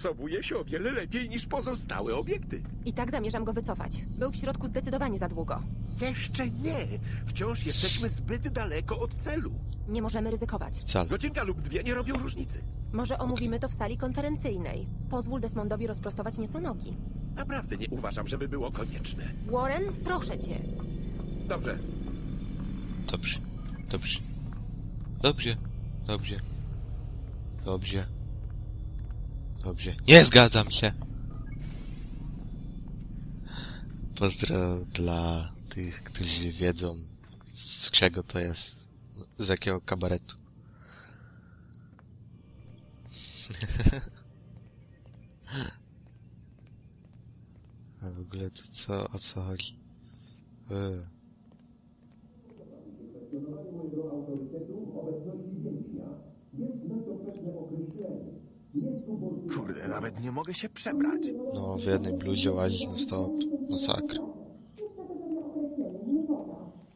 Przystosowuje się o wiele lepiej niż pozostałe obiekty. I tak zamierzam go wycofać. Był w środku zdecydowanie za długo. Jeszcze nie. Wciąż jesteśmy zbyt daleko od celu. Nie możemy ryzykować. Wcale. Godzinka lub dwie nie robią różnicy. Może omówimy to w sali konferencyjnej. Pozwól Desmondowi rozprostować nieco nogi. Naprawdę nie uważam, żeby było konieczne. Warren, proszę cię. Dobrze. Dobrze. Dobrze. Dobrze. Dobrze. Dobrze. Dobrze. Nie zgadzam się! Pozdro dla tych, którzy wiedzą z czego to jest. Z jakiego kabaretu. A w ogóle to co, o co chodzi? Yy. Kurde, nawet nie mogę się przebrać. No, w jednej bluzie łazić na stop. Masakra.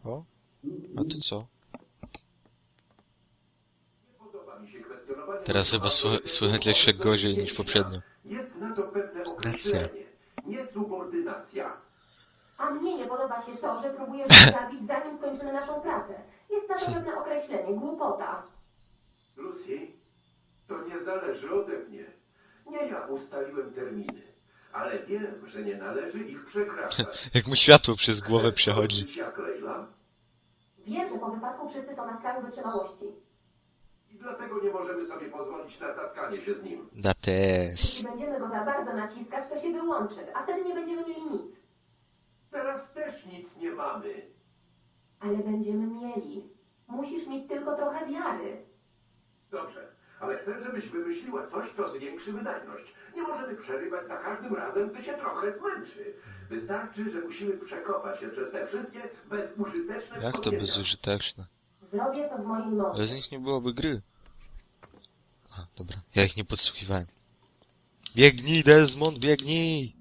O? A ty co? Teraz chyba sły- słychać jeszcze gorzej niż poprzednio. Jest na to pewne określenie. Niesubordynacja. A mnie nie podoba się to, że próbujesz zabić, zanim skończymy naszą pracę. Jest na to pewne określenie, głupota. Zależy ode mnie. Nie ja ustaliłem terminy. Ale wiem, że nie należy ich przekraczać. Jak mu światło przez głowę przechodzi. jak Leila? Wiem, że po wypadku wszyscy są na skraju wytrzymałości. I dlatego nie możemy sobie pozwolić na tatkanie się z nim. Na tes. Jeśli będziemy go za bardzo naciskać, to się wyłączy, a wtedy nie będziemy mieli nic. Teraz też nic nie mamy. Ale będziemy mieli. Musisz mieć tylko trochę wiary. Dobrze, ale chcę, żebyś wymyśliła coś, co zwiększy wydajność. Nie możemy przerywać za każdym razem, gdy się trochę zmęczy. Wystarczy, że musimy przekopać się przez te wszystkie bezużyteczne Jak to wspomnienia. bezużyteczne? Zrobię co w moim mocy. Bez nich nie byłoby gry. A, dobra. Ja ich nie podsłuchiwałem. Biegnij, Desmond, biegnij!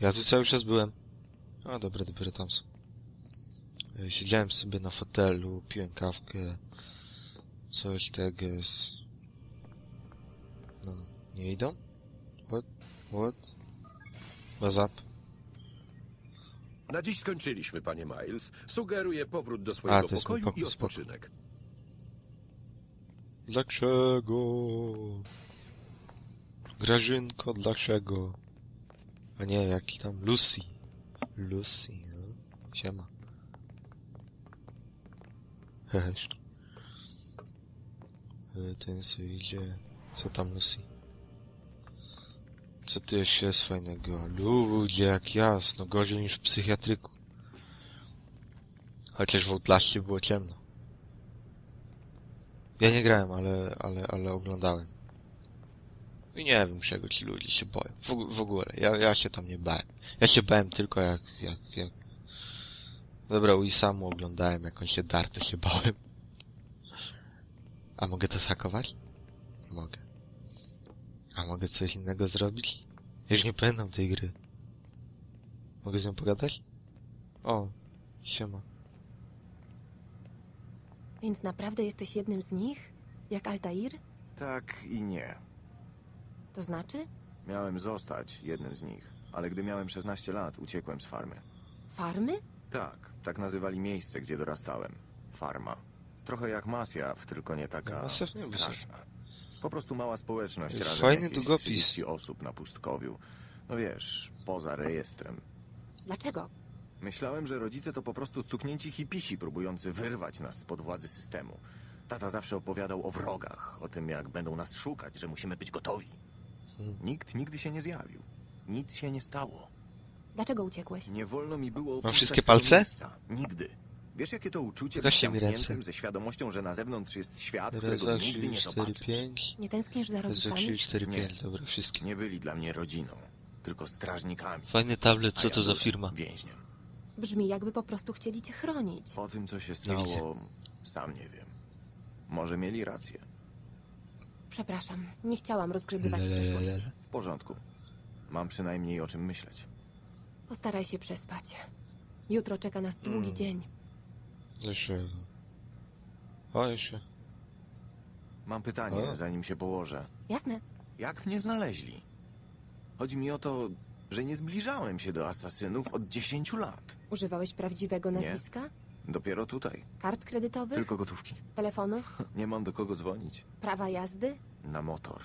Ja tu cały czas byłem. A, dobra, dopiero tam są. E, Siedziałem sobie na fotelu, piłem kawkę. Coś tego jest... No, nie idą? What? What? What's up? Na dziś skończyliśmy, panie Miles. Sugeruję powrót do swojego to jest mój pokoju pokój, i spoko. odpoczynek. Dlaczego? Grażynko, dlaczego? A nie, jaki tam Lucy. Lucy, no. Siema. Hehesz. Ten sobie idzie. Co tam Lucy? Co ty jeszcze jest fajnego? Ludzie, jak jasno, gorzej niż w psychiatryku. Chociaż w Outlaście było ciemno. Ja nie grałem, ale, ale, ale oglądałem. I nie wiem, czego ci ludzie się boją. W, w ogóle, ja, ja się tam nie bałem. Ja się bałem tylko jak, jak, jak... Dobra, u Isamu oglądałem, jak on się dar, to się bałem. A mogę to zhakować? Mogę. A mogę coś innego zrobić? Już nie pamiętam tej gry. Mogę z nią pogadać? O, siema. Więc naprawdę jesteś jednym z nich? Jak Altair? Tak i nie. To znaczy? Miałem zostać jednym z nich, ale gdy miałem 16 lat, uciekłem z farmy. Farmy? Tak, tak nazywali miejsce, gdzie dorastałem. Farma. Trochę jak Masjaw, tylko nie taka Masjaw nie był straszna. Po prostu mała społeczność razem Fajny jakieś długopis. 30 osób na pustkowiu. No wiesz, poza rejestrem. Dlaczego? Myślałem, że rodzice to po prostu stuknięci hipisi próbujący wyrwać nas spod władzy systemu. Tata zawsze opowiadał o wrogach, o tym jak będą nas szukać, że musimy być gotowi. Hmm. Nikt nigdy się nie zjawił. Nic się nie stało. Dlaczego uciekłeś? Nie wolno mi było Mam opuszczać wszystkie tego palce? Miejsca. Nigdy. Wiesz, jakie to uczucie być Pokażcie mi zamkniętym ze świadomością, że na zewnątrz jest świat, Raz, którego dwa, nigdy trzy, nie cztery, zobaczysz. pięć. Nie tęsknisz za Raz, dwa, rodzicami? trzy, cztery, Nie. pięć. Dobra, wszystkie. Nie byli dla mnie rodziną, tylko strażnikami. Fajny tablet, a co ja to za byłem firma? Więźniem. Brzmi jakby po prostu chcieli cię chronić. Po tym, co się stało, sam nie wiem. Może mieli rację. Przepraszam, nie chciałam rozgrzebywać Lelelele. przeszłości. W porządku. Mam przynajmniej o czym myśleć. Postaraj się przespać. Jutro czeka nas długi Mm. dzień. Dlaczego? O, jeszcze. Mam pytanie, O. zanim się położę. Jasne. Jak mnie znaleźli? Chodzi mi o to, że nie zbliżałem się do asasynów od 10 lat. Używałeś prawdziwego Nie. nazwiska? Dopiero tutaj. Kart kredytowych? Tylko gotówki. Telefonu? Nie mam do kogo dzwonić. Prawa jazdy? Na motor.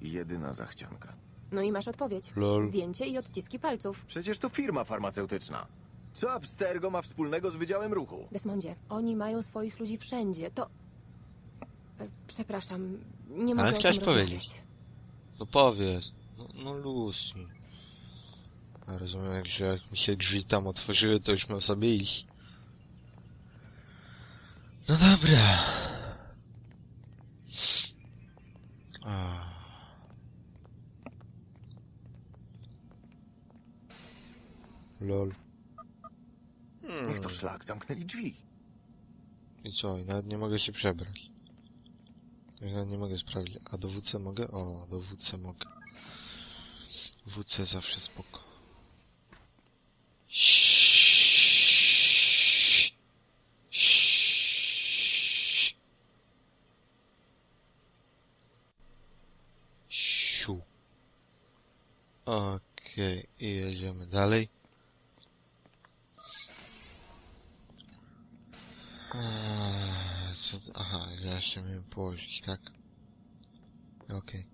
Jedyna zachcianka. No i masz odpowiedź. Lol. Zdjęcie i odciski palców. Przecież to firma farmaceutyczna. Co Abstergo ma wspólnego z Wydziałem Ruchu? Desmondzie, oni mają swoich ludzi wszędzie. To... E, Przepraszam, nie mogę Ale o tym chciałaś rozmawiać. powiedzieć. No powiedz. No, no luz. Ja rozumiem, jak, że jak mi się drzwi tam otworzyły, to już miał sobie iść. No dobra. A. Lol. Niech to Hmm. szlak, zamknęli drzwi. I co? I nawet nie mogę się przebrać. Ja nawet nie mogę sprawdzić. A do WC mogę? O, do WC mogę. WC zawsze spoko. Okej, i jedziemy dalej. Eee, Co, to- aha, ja się miałem położyć, tak? Okej.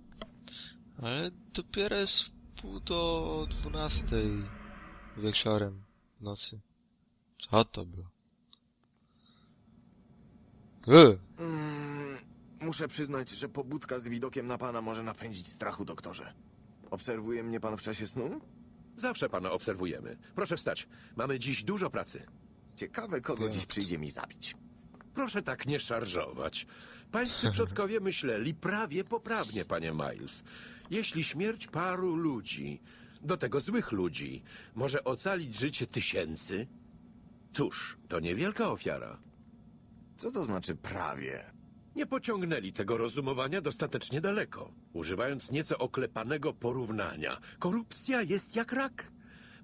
Ale dopiero jest pół do dwunastej wieczorem, w nocy. Co to było? E! Mm, muszę przyznać, że pobudka z widokiem na pana może napędzić strachu, doktorze. Obserwuje mnie pan w czasie snu? Zawsze pana obserwujemy. Proszę wstać. Mamy dziś dużo pracy. Ciekawe, kogo Nie. dziś przyjdzie mi zabić. Proszę tak nie szarżować. Pańscy przodkowie myśleli prawie poprawnie, panie Miles. Jeśli śmierć paru ludzi, do tego złych ludzi, może ocalić życie tysięcy, cóż, to niewielka ofiara. Co to znaczy prawie? Nie pociągnęli tego rozumowania dostatecznie daleko, używając nieco oklepanego porównania. Korupcja jest jak rak.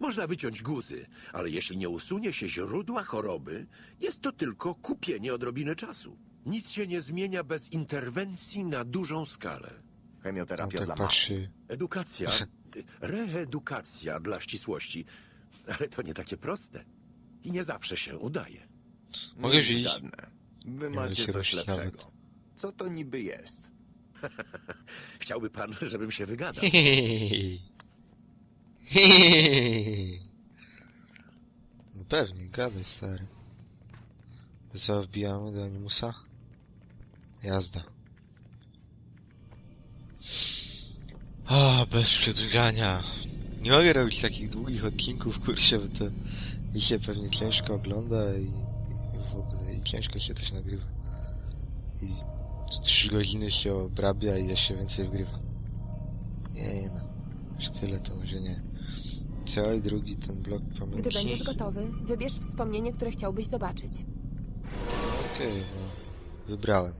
Można wyciąć guzy, ale jeśli nie usunie się źródła choroby, jest to tylko kupienie odrobiny czasu. Nic się nie zmienia bez interwencji na dużą skalę. Chemioterapia tak dla mas. patrzy. Edukacja, reedukacja dla ścisłości, ale to nie takie proste. I nie zawsze się udaje. Mogę Niech żyć? zgadnę. Wy macie się coś rośnie lepszego. nawet. Co to niby jest? Chciałby pan, żebym się wygadał. No pewnie, gadaj stary. Co, wbijamy do animusa? Jazda. O, bez przedłużania. Nie mogę robić takich długich odcinków, kurczę, bo to i się pewnie ciężko ogląda i, i w ogóle i ciężko się też nagrywa. I trzy godziny się obrabia i jeszcze więcej wgrywa. Nie no, już tyle to może nie. I drugi ten blok pamięci. Gdy będziesz gotowy, wybierz wspomnienie, które chciałbyś zobaczyć. Okej, no. Wybrałem.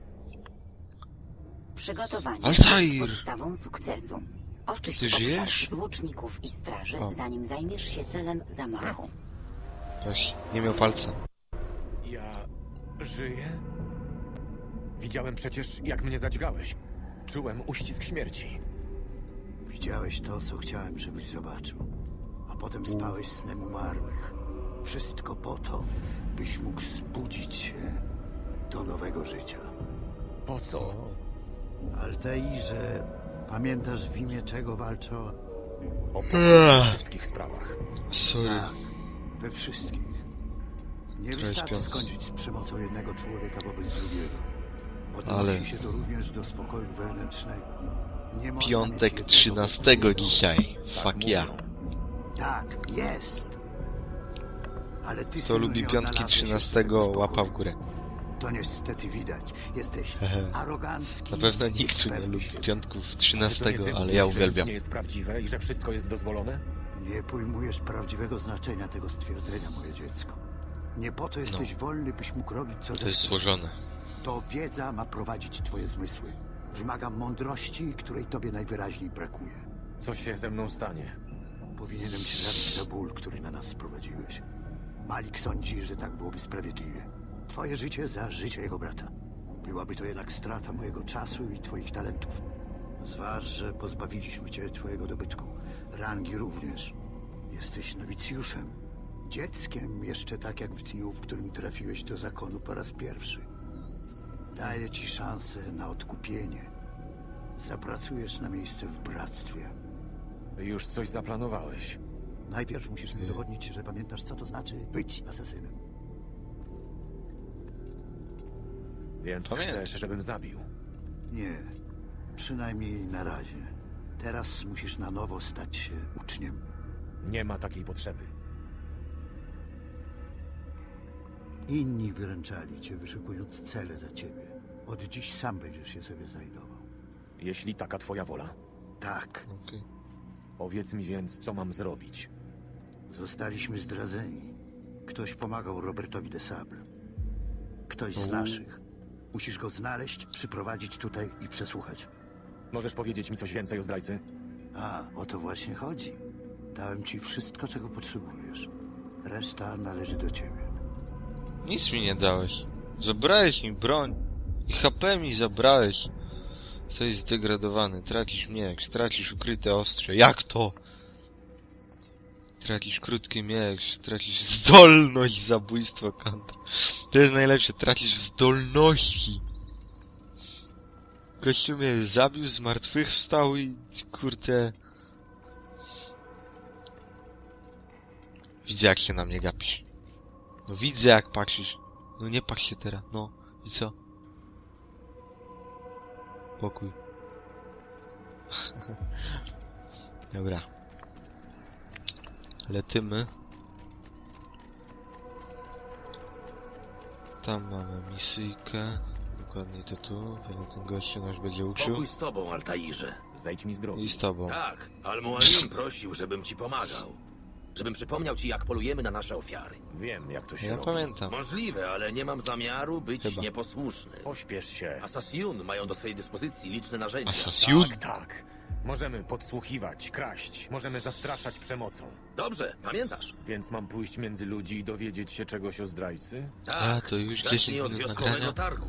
Przygotowanie Altair! jest podstawą sukcesu. Oczyść Ty obszar żyjesz? z łuczników i straży, O. zanim zajmiesz się celem zamachu. Właśnie, nie miał palca. Ja żyję? Widziałem przecież, jak mnie zadźgałeś. Czułem uścisk śmierci. Widziałeś to, co chciałem, żebyś zobaczył. Potem spałeś snem umarłych. Wszystko po to, byś mógł zbudzić się do nowego życia. Po co? Altairze, pamiętasz w imię czego walczą? Opowiem o wszystkich sprawach. sorry. Tak, we wszystkich. Nie Trochę wystarczy śpiący. skończyć z przemocą jednego człowieka wobec drugiego. Odnosi Ale- się to również do spokoju wewnętrznego. Nie można Piątek jednego 13 pokoju. dzisiaj. Tak Fuck ja. mówią. Tak, jest. Ale ty Kto lubi piątki odnalazłeś 13 jeszcze tego łapa w górę. To niestety widać. Jesteś Hehe. arogancki. Na pewno nikt tu nie lubi piątków Czy to 13, nie ty ale ja uwielbiam. nie jest prawdziwe i że wszystko jest dozwolone? Nie pojmujesz prawdziwego znaczenia tego stwierdzenia, moje dziecko. Nie po to jesteś wolny, byś mógł robić co No. To jest złożone. To wiedza ma prowadzić twoje zmysły. Wymaga mądrości, której tobie najwyraźniej brakuje. Co się ze mną stanie? Powinienem cię zabić za ból, który na nas sprowadziłeś. Malik sądzi, że tak byłoby sprawiedliwie. Twoje życie za życie jego brata. Byłaby to jednak strata mojego czasu i twoich talentów. Zważ, że pozbawiliśmy cię twojego dobytku. Rangi również. Jesteś nowicjuszem. Dzieckiem jeszcze tak jak w dniu, w którym trafiłeś do zakonu po raz pierwszy. Daję ci szansę na odkupienie. Zapracujesz na miejsce w bractwie. Już coś zaplanowałeś. Najpierw musisz mi udowodnić, że pamiętasz, co to znaczy być asesynem. Więc Pamiętam. chcesz, żebym zabił. Nie, przynajmniej na razie. Teraz musisz na nowo stać się uczniem. Nie ma takiej potrzeby. Inni wyręczali cię, wyszukując cele za ciebie. Od dziś sam będziesz je sobie znajdował. Jeśli taka twoja wola. Tak, Okej. Powiedz mi więc, co mam zrobić. zostaliśmy zdradzeni. Ktoś pomagał Robertowi de Sable. Ktoś z naszych. Musisz go znaleźć, przyprowadzić tutaj i przesłuchać. Możesz powiedzieć mi coś więcej o zdrajcy? A, o to właśnie chodzi. Dałem ci wszystko, czego potrzebujesz. Reszta należy do ciebie. Nic mi nie dałeś. Zabrałeś mi broń. I HP mi zabrałeś. Jesteś zdegradowany. Tracisz miecz. Tracisz ukryte ostrze. Jak to? Tracisz krótki miecz. Tracisz zdolność zabójstwa kanta. To jest najlepsze. Tracisz zdolności. Gościu mnie zabił, zmartwychwstał i kurde... Widzę jak się na mnie gapisz. No widzę jak patrzysz. No nie patrz się teraz, no. I co? Pokój. Dobra. Letymy. Tam mamy misyjkę. Dokładnie to tu. Pewnie ten gościu nas będzie uczył. Pokój z tobą, Altairze. Zejdź mi z drogi. I z tobą. Tak, Al-Mualim prosił, żebym ci pomagał. Żebym przypomniał ci, jak polujemy na nasze ofiary. Wiem, jak to się Ja robi. pamiętam. Możliwe, ale nie mam zamiaru być Chyba. nieposłuszny. Pośpiesz się. Asasjun mają do swojej dyspozycji liczne narzędzia. Asasjun? Tak, tak. Możemy podsłuchiwać, kraść, możemy zastraszać przemocą. Dobrze, pamiętasz? Więc mam pójść między ludzi i dowiedzieć się czegoś o zdrajcy? Tak. A, to już 10 Zacznij od minut wioskowego targu.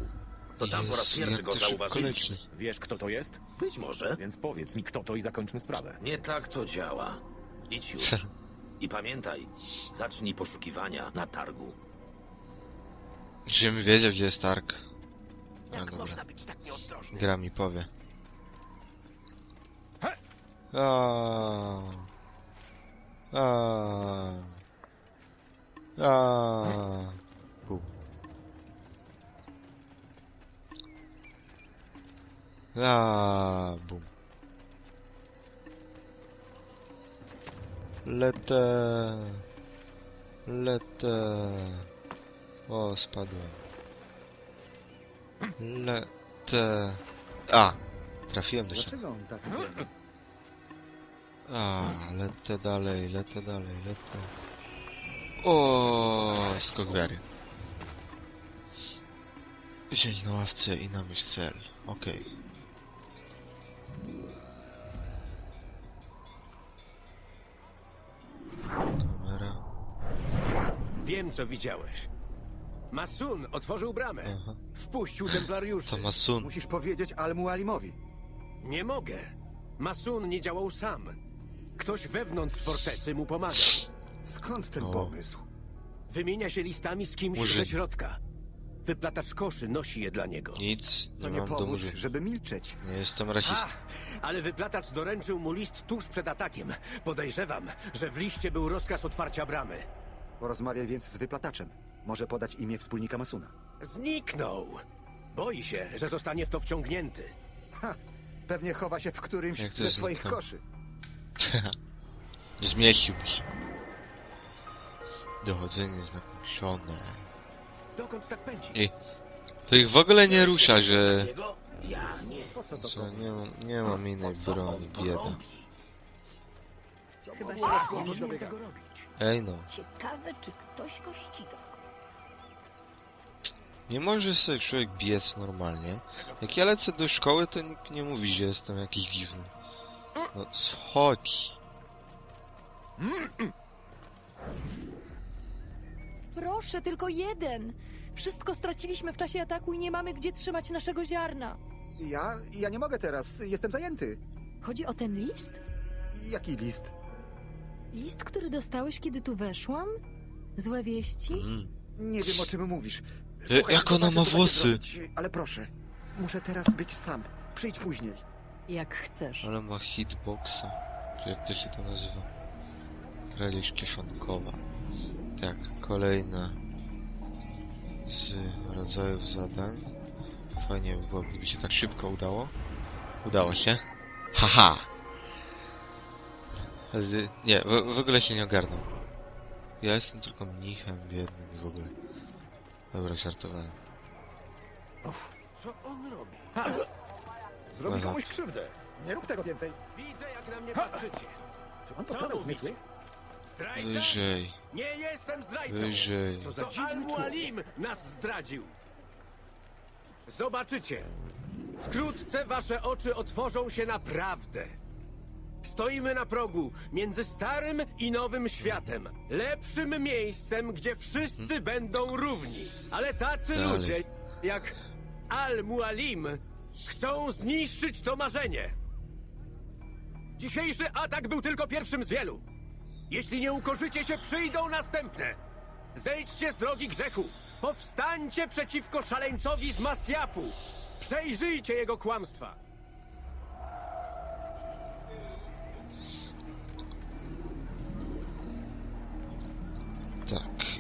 To tam po raz Jezu, pierwszy jak go to szybko zauważyliśmy. leci. Wiesz, kto to jest? Być może. Więc powiedz mi, kto to i zakończmy sprawę. Nie tak to działa. Idź już. I pamiętaj, zacznij poszukiwania na targu. Żebym wiedział gdzie jest Tark. No dobra. Gra mi powie. Aaaa. Aaaa. Aaaa. Bum. Lecę. Lecę. O, spadłem. Lecę. A! Trafiłem do siebie. on tak A, lecę dalej, lecę dalej, lecę. O, skok wiary. Wziąć na ławce i namyśl cel. Okej. Kamera. Wiem, co widziałeś. Masun otworzył bramę. Aha. Wpuścił templariuszy. To ma sun. Musisz powiedzieć Al-Mualimowi. Nie mogę. Masun nie działał sam. Ktoś wewnątrz fortecy mu pomaga. Skąd ten O. pomysł? Wymienia się listami z kimś Murzyn. ze środka. Wyplatacz koszy nosi je dla niego. Nic, To nie nie mam do powód, żeby milczeć. Nie jestem A, rasistą. ale wyplatacz doręczył mu list tuż przed atakiem. Podejrzewam, że w liście był rozkaz otwarcia bramy. Porozmawiaj więc z wyplataczem. Może podać imię wspólnika Masuna. Zniknął. Boi się, że zostanie w to wciągnięty. Ha! Pewnie chowa się w którymś Jak to ze swoich zniknął? koszy. Nie zmieściłby się. Dochodzenie znakomione. Dokąd tak pędzi? I to ich w ogóle nie rusza, że... Ja nie. Po co to że komu? nie, mam, nie mam innej broni, bieda. Chyba nie nie dobiega. Ej no. Ciekawe, czy ktoś go ściga. Nie może sobie człowiek biec normalnie. Jak ja lecę do szkoły, to nikt nie mówi, że jestem jakiś dziwny. No, chodź. Proszę, tylko jeden. Wszystko straciliśmy w czasie ataku i nie mamy gdzie trzymać naszego ziarna. Ja? Ja nie mogę teraz. Jestem zajęty. Chodzi o ten list? Jaki list? List, który dostałeś, kiedy tu weszłam? Złe wieści? Mm. Nie wiem, o czym mówisz. E, jak ona zobaczę, ma co da się włosy? zrobić, Ale proszę, muszę teraz być sam. Przyjdź później. Jak chcesz. Ale ma hitboxa. Czy jak to się to nazywa? Relisz kieszonkowa. Tak, kolejne z rodzajów zadań. Fajnie by było, gdyby się tak szybko udało. Udało się. Haha! Z... Nie, w, w ogóle się nie ogarnął. Ja jestem tylko mnichem biednym i w ogóle. Dobra, żartowałem. Co on robi? Zrobił komuś krzywdę. Nie rób tego więcej. Widzę, jak na mnie patrzycie. Czy on Co mówicie? Zdrajca? Wyżej, Nie jestem zdrajcą. wyżej. To Al-Mualim nas zdradził. Zobaczycie. Wkrótce wasze oczy otworzą się naprawdę. Stoimy na progu między starym i nowym światem. Lepszym miejscem, gdzie wszyscy będą równi. Ale tacy Dalej. ludzie jak Al-Mualim chcą zniszczyć to marzenie. Dzisiejszy atak był tylko pierwszym z wielu. Jeśli nie ukorzycie się, przyjdą następne. Zejdźcie z drogi grzechu. Powstańcie przeciwko szaleńcowi z Masjafu. Przejrzyjcie jego kłamstwa.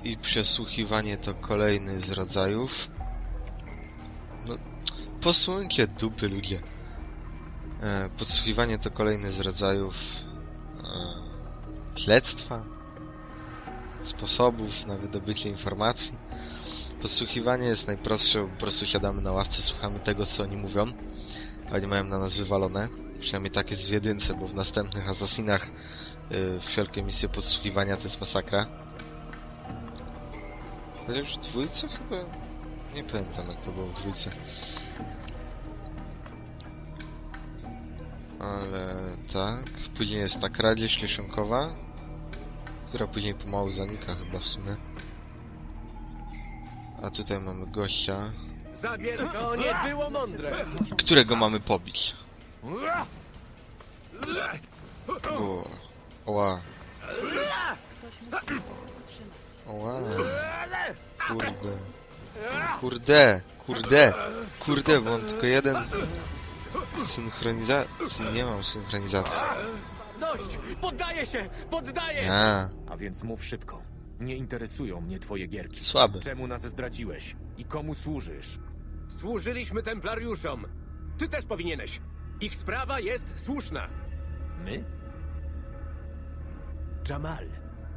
I przesłuchiwanie to kolejny z rodzajów. No, posłuchajcie dupy ludzie. E, podsłuchiwanie to kolejny z rodzajów e, śledztwa, sposobów na wydobycie informacji. Podsłuchiwanie jest najprostsze, po prostu siadamy na ławce, słuchamy tego, co oni mówią. Oni mają na nas wywalone. Przynajmniej tak jest w jedynce, bo w następnych Assassinach y, wszelkie misje podsłuchiwania to jest masakra. Chociaż w dwójce chyba... Nie pamiętam jak to było w dwójce. Ale tak. Później jest ta kradzież kieszonkowa, która później pomału zanika chyba w sumie. A tutaj mamy gościa, Zabier to nie było mądre. którego mamy pobić. O, oła. Oła. Kurde. Kurde, kurde, kurde, bo mam tylko jeden synchronizacji. Nie mam synchronizacji. Dość! Poddaję się! Poddaję! A, A więc mów szybko. Nie interesują mnie twoje gierki. słaby. Czemu nas zdradziłeś? I komu służysz? Służyliśmy templariuszom. Ty też powinieneś. Ich sprawa jest słuszna. My? Jamal.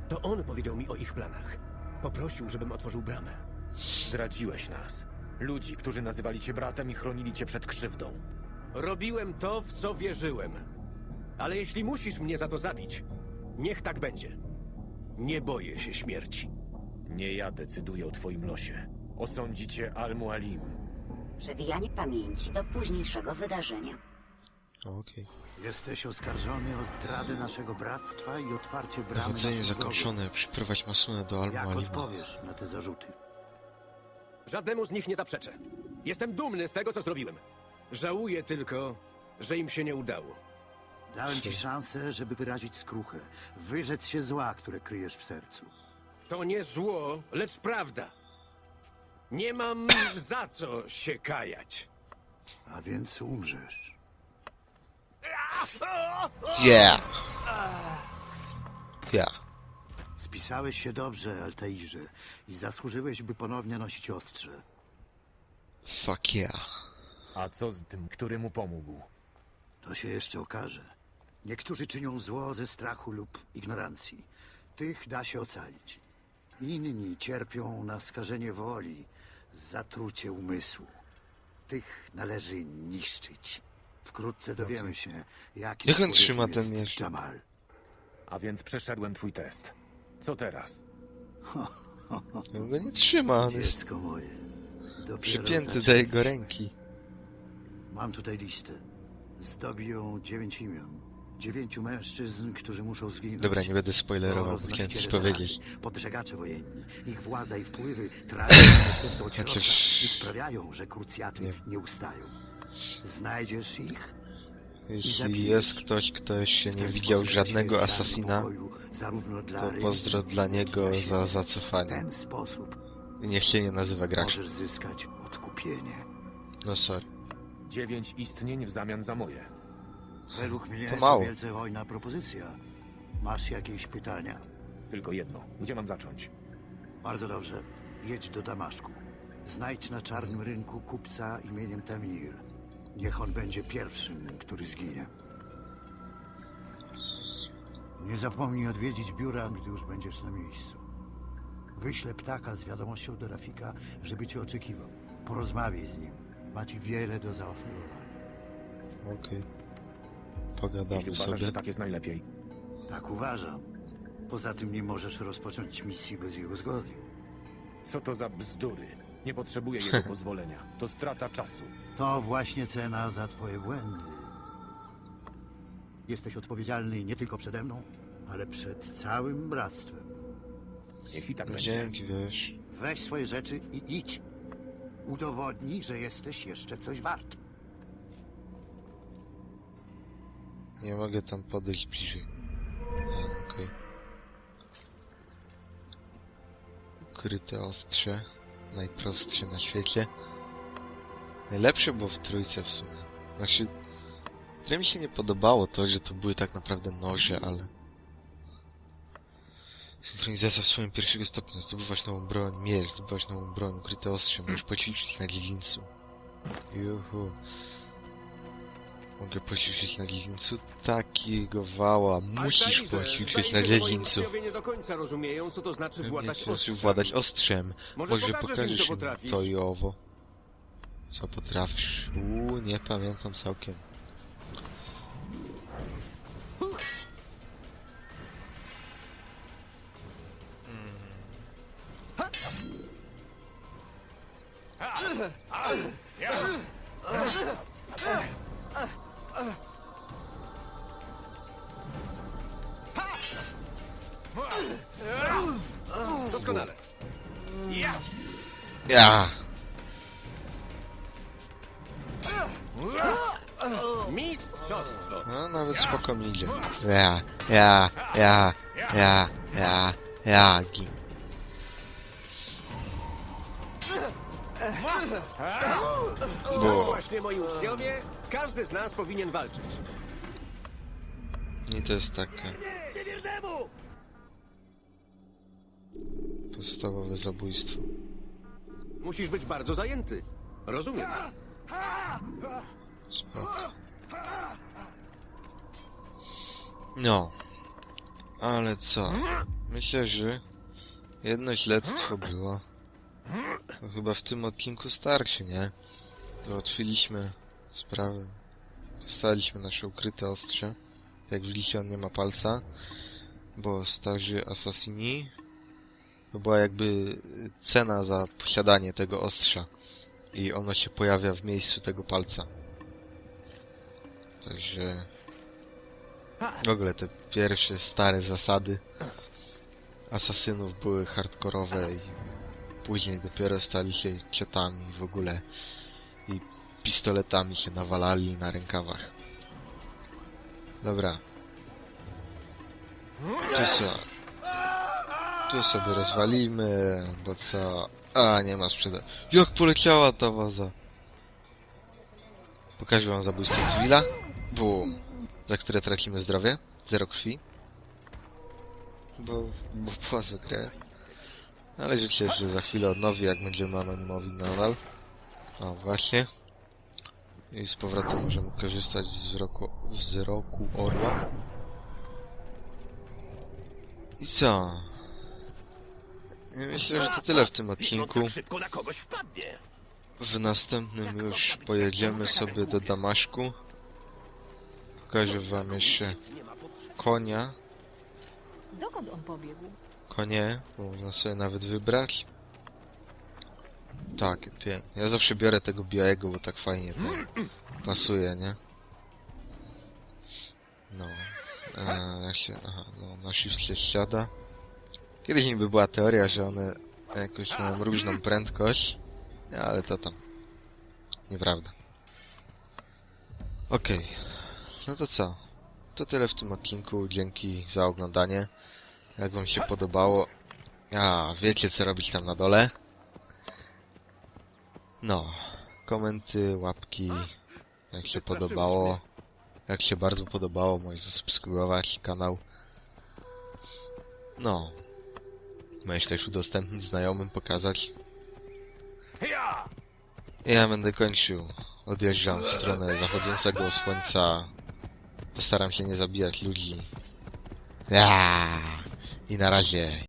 To on powiedział mi o ich planach. Poprosił, żebym otworzył bramę. Zdradziłeś nas. Ludzi, którzy nazywali cię bratem i chronili cię przed krzywdą. Robiłem to, w co wierzyłem. Ale jeśli musisz mnie za to zabić, niech tak będzie. Nie boję się śmierci. Nie ja decyduję o twoim losie. Osądzi cię Al-Mualim. Przewijanie pamięci do późniejszego wydarzenia. Okej. Jesteś oskarżony o zdradę naszego bractwa i otwarcie bramy Dochodzenie naszych wrogów. zakończone. Przyprowadź Masunę do Jak odpowiesz na te zarzuty? Żadnemu z nich nie zaprzeczę. Jestem dumny z tego, co zrobiłem. Żałuję tylko, że im się nie udało. Dałem ci szansę, żeby wyrazić skruchę, wyrzec się zła, które kryjesz w sercu. To nie zło, lecz prawda. Nie mam za co się kajać. A więc umrzesz. Yeah! Yeah. Spisałeś się dobrze, Altairze, i zasłużyłeś, by ponownie nosić ostrze. Fuck yeah. A co z tym, który mu pomógł? To się jeszcze okaże. Niektórzy czynią zło ze strachu lub ignorancji. Tych da się ocalić. Inni cierpią na skażenie woli, zatrucie umysłu. Tych należy niszczyć. Wkrótce dowiemy się, jakim Jak on trzyma ten jest miecz? Jamal. A więc przeszedłem twój test. Co teraz? On go nie trzyma, on jest Dziecko moje. Dopiero przypięty do zaczęliśmy. jego ręki. Mam tutaj listę. Zdobi ją dziewięć imion. Dziewięciu mężczyzn, którzy muszą zginąć. Dobra, nie będę spoilerował, bo chciałem coś powiedzieć. Podżegacze wojenni. Ich władza i wpływy trafiają na świętą od środka Chociaż- i sprawiają, że krucjaty Nie. nie, ustają. Znajdziesz ich? Jeśli jest ktoś, kto się nie widział żadnego asasina, to pozdro dla niego za zacofanie. niech się nie nazywa graczem. możesz zyskać odkupienie. No sorry. Dziewięć istnień w zamian za moje. Według mnie To to, mało. wielce hojna propozycja. Masz jakieś pytania? Tylko jedno. Gdzie mam zacząć? Bardzo dobrze. Jedź do Damaszku. Znajdź na czarnym rynku kupca imieniem Tamir. Niech on będzie pierwszym, który zginie. Nie zapomnij odwiedzić biura, gdy już będziesz na miejscu. Wyślę ptaka z wiadomością do Rafika, żeby cię oczekiwał. Porozmawiaj z nim. Ma ci wiele do zaoferowania. Okej. Jeśli Pogadamy uważasz, sobie. że tak jest najlepiej. Tak uważam. Poza tym nie możesz rozpocząć misji bez jego zgody. Co to za bzdury? Nie potrzebuję jego pozwolenia. To strata czasu. To właśnie cena za twoje błędy. Jesteś odpowiedzialny nie tylko przede mną, ale przed całym bractwem. Niech i tak będzie. Dzięki, wiesz. Weź swoje rzeczy i idź. Udowodnij, że jesteś jeszcze coś wart. Nie mogę tam podejść bliżej. A, okej. Ukryte ostrze. Najprostsze na świecie. Najlepsze było w trójce w sumie. Znaczy, trochę mi się nie podobało to, że to były tak naprawdę noże, ale... Synchronizacja w swoim pierwszego stopnia. Zdobywać nową broń, miecz, zdobywać nową broń, ukryte ostrze. Możesz poćwiczyć na dziedzińcu. Juhu. Mogę poćwiczyć na dziedzińcu? Takiego wała. Musisz poćwiczyć na dziedzińcu. nie do końca rozumieją, co to znaczy władać Musisz ostrzem. władać ostrzem. Może Może pokażesz im, to i owo. Co potrafisz? Uuu, nie pamiętam całkiem. Doskonale. Ja! Mistrzostwo. No, nawet spoko mi idzie. Ja, ja, ja, ja, ja, ja, gin. Bo... Właśnie moi uczniowie, każdy z nas powinien walczyć. I to jest takie... Podstawowe zabójstwo. Musisz być bardzo zajęty. Rozumiem. Spoko. No. Ale co? Myślę, że jedno śledztwo było. To chyba w tym odcinku starszy, nie? Załatwiliśmy sprawę. Dostaliśmy nasze ukryte ostrze. Jak w liście on nie ma palca. Bo starzy asasini to była jakby cena za posiadanie tego ostrza. I ono się pojawia w miejscu tego palca. Także... W ogóle te pierwsze stare zasady asasynów były hardkorowe i później dopiero stali się ciotami w ogóle i pistoletami się nawalali na rękawach. Dobra. Tu co? Tu sobie rozwalimy, bo co? A, nie ma sprzeda... Jak poleciała ta waza? Pokażę wam zabójstwo cywila. Bum. Za które tracimy zdrowie. Zero krwi. Bo, bo płacę krew. Ale życie się za chwilę odnowi, jak będziemy anonimowi nadal. O, właśnie. I z powrotem możemy korzystać z wzroku, wzroku orła. I co? Myślę, że to tyle w tym odcinku. Wpadnie. W następnym już pojedziemy sobie do Damaszku. Pokażę wam jeszcze konia. Dokąd on pobiegł? Konie, można sobie nawet wybrać. Tak, pięknie. Ja zawsze biorę tego białego, bo tak fajnie ten pasuje, nie? No. E, jak się... Aha, no, na się siada. Kiedyś niby była teoria, że one jakoś mają różną prędkość, ale to tam. Nieprawda. Okej. No to co? To tyle w tym odcinku. Dzięki za oglądanie. Jak wam się podobało... A, wiecie co robić tam na dole. No. Komenty, łapki. Jak się podobało. Jak się bardzo podobało, możesz zasubskrybować kanał. No. Możesz też udostępnić znajomym, pokazać. Ja będę kończył. Odjeżdżam w stronę zachodzącego słońca. Postaram się nie zabijać ludzi. Ja! I na razie.